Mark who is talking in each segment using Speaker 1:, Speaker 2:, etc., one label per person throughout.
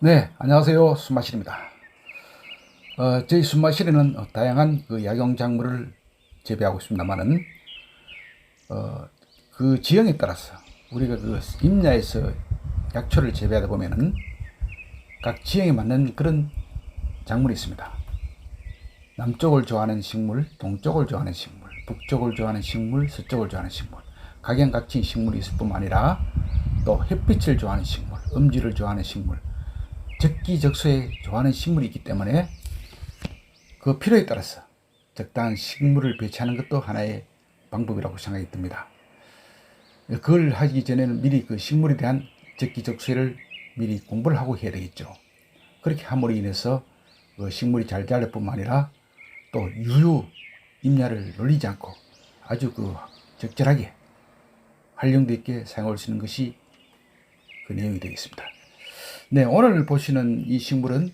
Speaker 1: 네, 안녕하세요. 순마실입니다. 어, 저희 순마실에는 어, 다양한 그 약용 작물을 재배하고 있습니다만은, 어, 그 지형에 따라서 우리가 그 임야에서 약초를 재배하다 보면은 각 지형에 맞는 그런 작물이 있습니다. 남쪽을 좋아하는 식물, 동쪽을 좋아하는 식물, 북쪽을 좋아하는 식물, 서쪽을 좋아하는 식물, 각양각진 식물이 있을 뿐만 아니라 또 햇빛을 좋아하는 식물, 음지를 좋아하는 식물, 적기적소에 좋아하는 식물이 있기 때문에 그 필요에 따라서 적당한 식물을 배치하는 것도 하나의 방법이라고 생각이 듭니다. 그걸 하기 전에는 미리 그 식물에 대한 적기적소를 미리 공부를 하고 해야 되겠죠. 그렇게 함으로 인해서 그 식물이 잘 자랄 뿐만 아니라 또 유유 임야를 놀리지 않고 아주 그 적절하게 활용도 있게 사용할 수 있는 것이 그 내용이 되겠습니다. 네, 오늘 보시는 이 식물은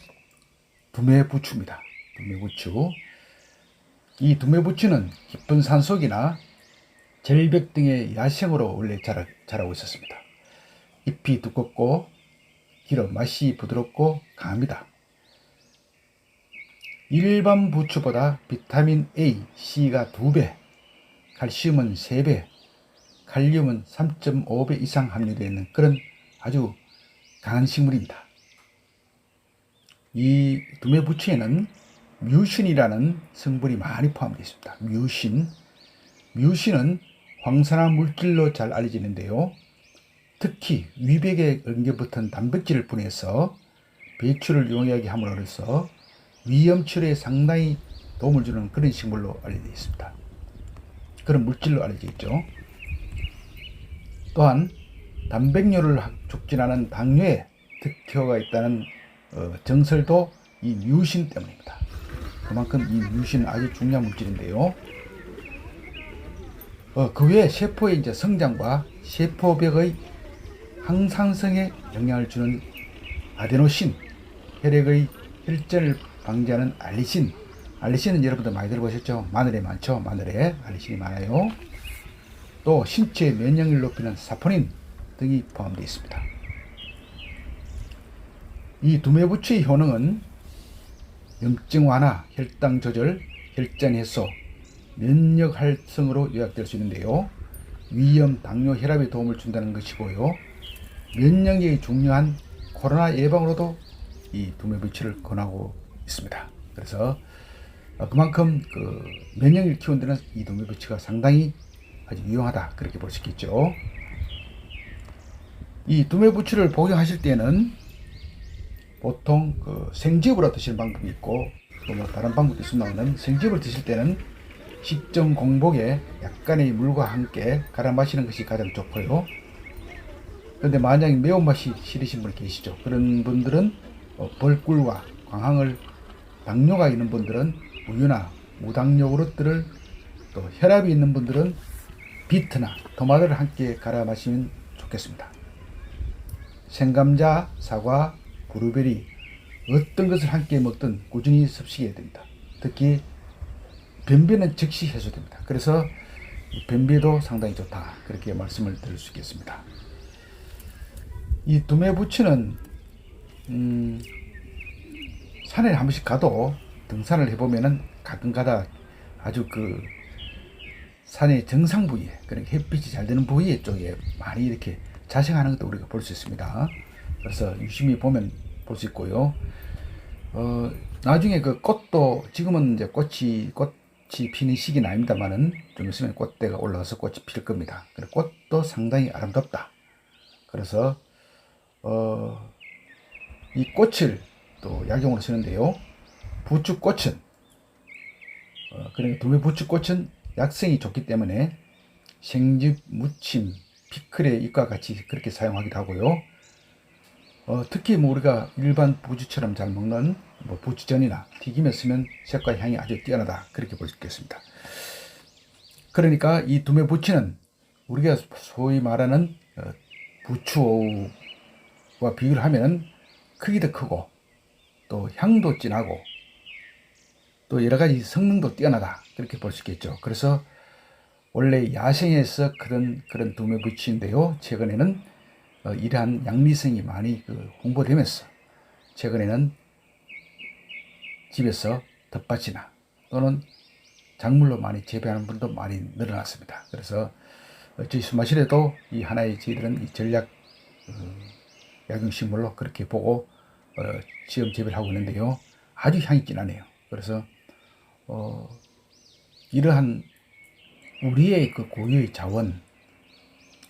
Speaker 1: 두매부추입니다. 두매부추. 이 두매부추는 깊은 산속이나 절벽 등의 야생으로 원래 자라, 자라고 있었습니다. 잎이 두껍고 길어 맛이 부드럽고 강합니다. 일반 부추보다 비타민 A, C가 2배, 칼슘은 3배, 칼륨은 3.5배 이상 함유되어 있는 그런 아주 강한 식물입니다. 이 두메부추에는 뮤신이라는 성분이 많이 포함되어 있습니다. 뮤신. 뮤신은 황산화 물질로 잘 알려지는데요. 특히 위백에 엉겨붙은 단백질을 분해해서 배출을 용이하게 함으로써 위염 치료에 상당히 도움을 주는 그런 식물로 알려져 있습니다. 그런 물질로 알려져 있죠. 또한 단백뇨를 촉진하는 당뇨에 특효가 있다는 어, 정설도 이 뮤신 때문입니다. 그만큼 이 뮤신은 아주 중요한 물질인데요. 어, 그 외에 세포의 이제 성장과 세포벽의 항상성에 영향을 주는 아데노신, 혈액의 혈전을 방지하는 알리신, 알리신은 여러분들 많이 들어보셨죠? 마늘에 많죠? 마늘에 알리신이 많아요. 또 신체 면역력을 높이는 사포닌 등이 포함되어 있습니다. 이 두매부추의 효능은 염증 완화, 혈당 조절, 혈전 해소, 면역 활성으로 요약될 수 있는데요. 위염, 당뇨, 혈압에 도움을 준다는 것이고요. 면역력이 중요한 코로나 예방으로도 이 두매부추를 권하고 있습니다. 그래서 그만큼 그 면역을 데는 이 두매부추가 상당히 아주 유용하다 그렇게 볼 수 있겠죠. 이 두매부추를 복용하실 때는 보통 그 생즙으로 드시는 방법이 있고 또 뭐 다른 방법도 있습니다만 생즙을 드실 때는 식전 공복에 약간의 물과 함께 갈아 마시는 것이 가장 좋고요. 그런데 만약에 매운맛이 싫으신 분 계시죠. 그런 분들은 어, 벌꿀과 광항을 당뇨가 있는 분들은 우유나 무당뇨 그릇들을 또 혈압이 있는 분들은 비트나 토마토를 함께 갈아 마시면 좋겠습니다. 생감자, 사과, 브루베리 어떤 것을 함께 먹든 꾸준히 섭식해야 됩니다. 특히 변비는 즉시 해소됩니다. 그래서 변비도 상당히 좋다. 그렇게 말씀을 드릴 수 있겠습니다. 이 두메부치는 음, 산에 한 번씩 가도 등산을 해보면은 가끔가다 아주 그 산의 정상 부위에 그러니까 햇빛이 잘 되는 부위 쪽에 많이 이렇게 자생하는 것도 우리가 볼 수 있습니다. 그래서 유심히 보면 볼 수 있고요. 어, 나중에 그 꽃도 지금은 이제 꽃이 꽃이 피는 시기는 아닙니다만은 좀 있으면 꽃대가 올라와서 꽃이 필 겁니다. 그리고 꽃도 상당히 아름답다. 그래서 어, 이 꽃을 또 약용으로 쓰는데요. 부추꽃은 어, 그러니까 두메 부추꽃은 약성이 좋기 때문에 생즙, 무침, 피클의 잎과 같이 그렇게 사용하기도 하고요. 어, 특히 뭐 우리가 일반 부추처럼 잘 먹는 뭐 부추전이나 튀김에 쓰면 색과 향이 아주 뛰어나다 그렇게 볼 수 있겠습니다. 그러니까 이 두메 부추는 우리가 소위 말하는 어, 부추와 비교를 하면 크기도 크고 또 향도 진하고 또 여러 가지 성능도 뛰어나다 그렇게 볼 수 있겠죠. 그래서 원래 야생에서 그런 그런 두메 부추인데요. 최근에는 어, 이러한 양리성이 많이 그 홍보되면서 최근에는 집에서 덮밭이나 또는 작물로 많이 재배하는 분도 많이 늘어났습니다. 그래서 저희 수마실에도 이 하나의 저희들은 이 전략 어, 약용식물로 그렇게 보고 어, 지금 재배를 하고 있는데요. 아주 향이 진하네요. 그래서 어, 이러한 우리의 그 고유의 자원,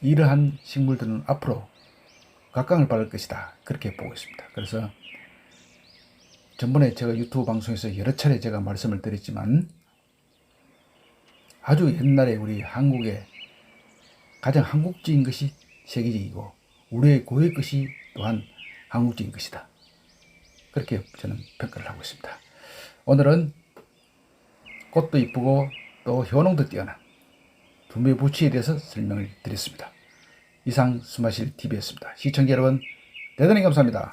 Speaker 1: 이러한 식물들은 앞으로 각광을 받을 것이다. 그렇게 보고 있습니다. 그래서 전번에 제가 유튜브 방송에서 여러 차례 제가 말씀을 드렸지만 아주 옛날에 우리 한국의 가장 한국적인 것이 세계적이고 우리의 고유의 것이 또한 한국적인 것이다. 그렇게 저는 평가를 하고 있습니다. 오늘은 꽃도 이쁘고 또 효능도 뛰어난 두메 부치에 대해서 설명을 드렸습니다. 이상 수마실 TV였습니다. 시청자 여러분 대단히 감사합니다.